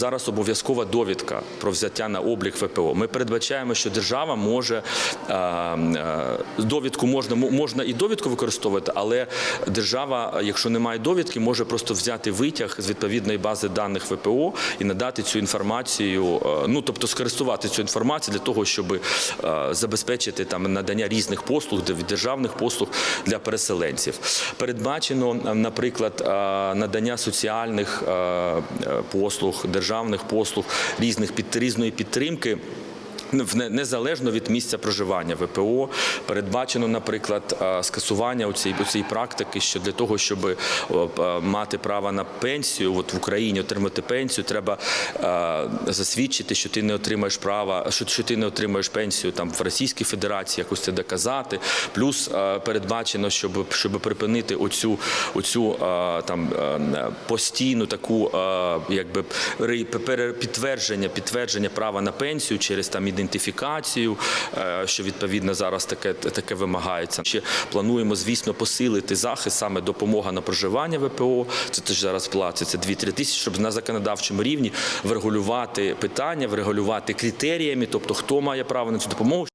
Зараз обов'язкова довідка про взяття на облік ВПО. Ми передбачаємо, що держава може е, е, довідку можна мо- можна і довідку використовувати, але держава, якщо немає довідки, може просто взяти витяг з відповідної бази даних ВПО і надати цю інформацію. е, Ну тобто скористувати цю інформацію для того, щоб забезпечити там надання різних послуг державних послуг для переселенців. Передбачено, наприклад, надання соціальних послуг, державних послуг, різних під різної підтримки. В незалежно від місця проживання ВПО передбачено, наприклад, е, скасування у цій, у цій практики, що для того, щоб е, е, мати право на пенсію, от в Україні отримати пенсію, треба засвідчити, що ти не отримаєш права, що, що ти не отримаєш пенсію там в Російській Федерації, якось це доказати. Плюс передбачено, щоб щоб припинити оцю, оцю там постійну таку, якби ри- підтвердження, підтвердження права на пенсію через там ідентифікацію, е, що відповідно зараз таке таке вимагається. Ще плануємо, звісно, посилити захист саме допомога на проживання ВПО. Це теж зараз платиться 2-3 тисячі, щоб на законодавчому рівні врегулювати питання, врегулювати критеріями, тобто хто має право на цю допомогу.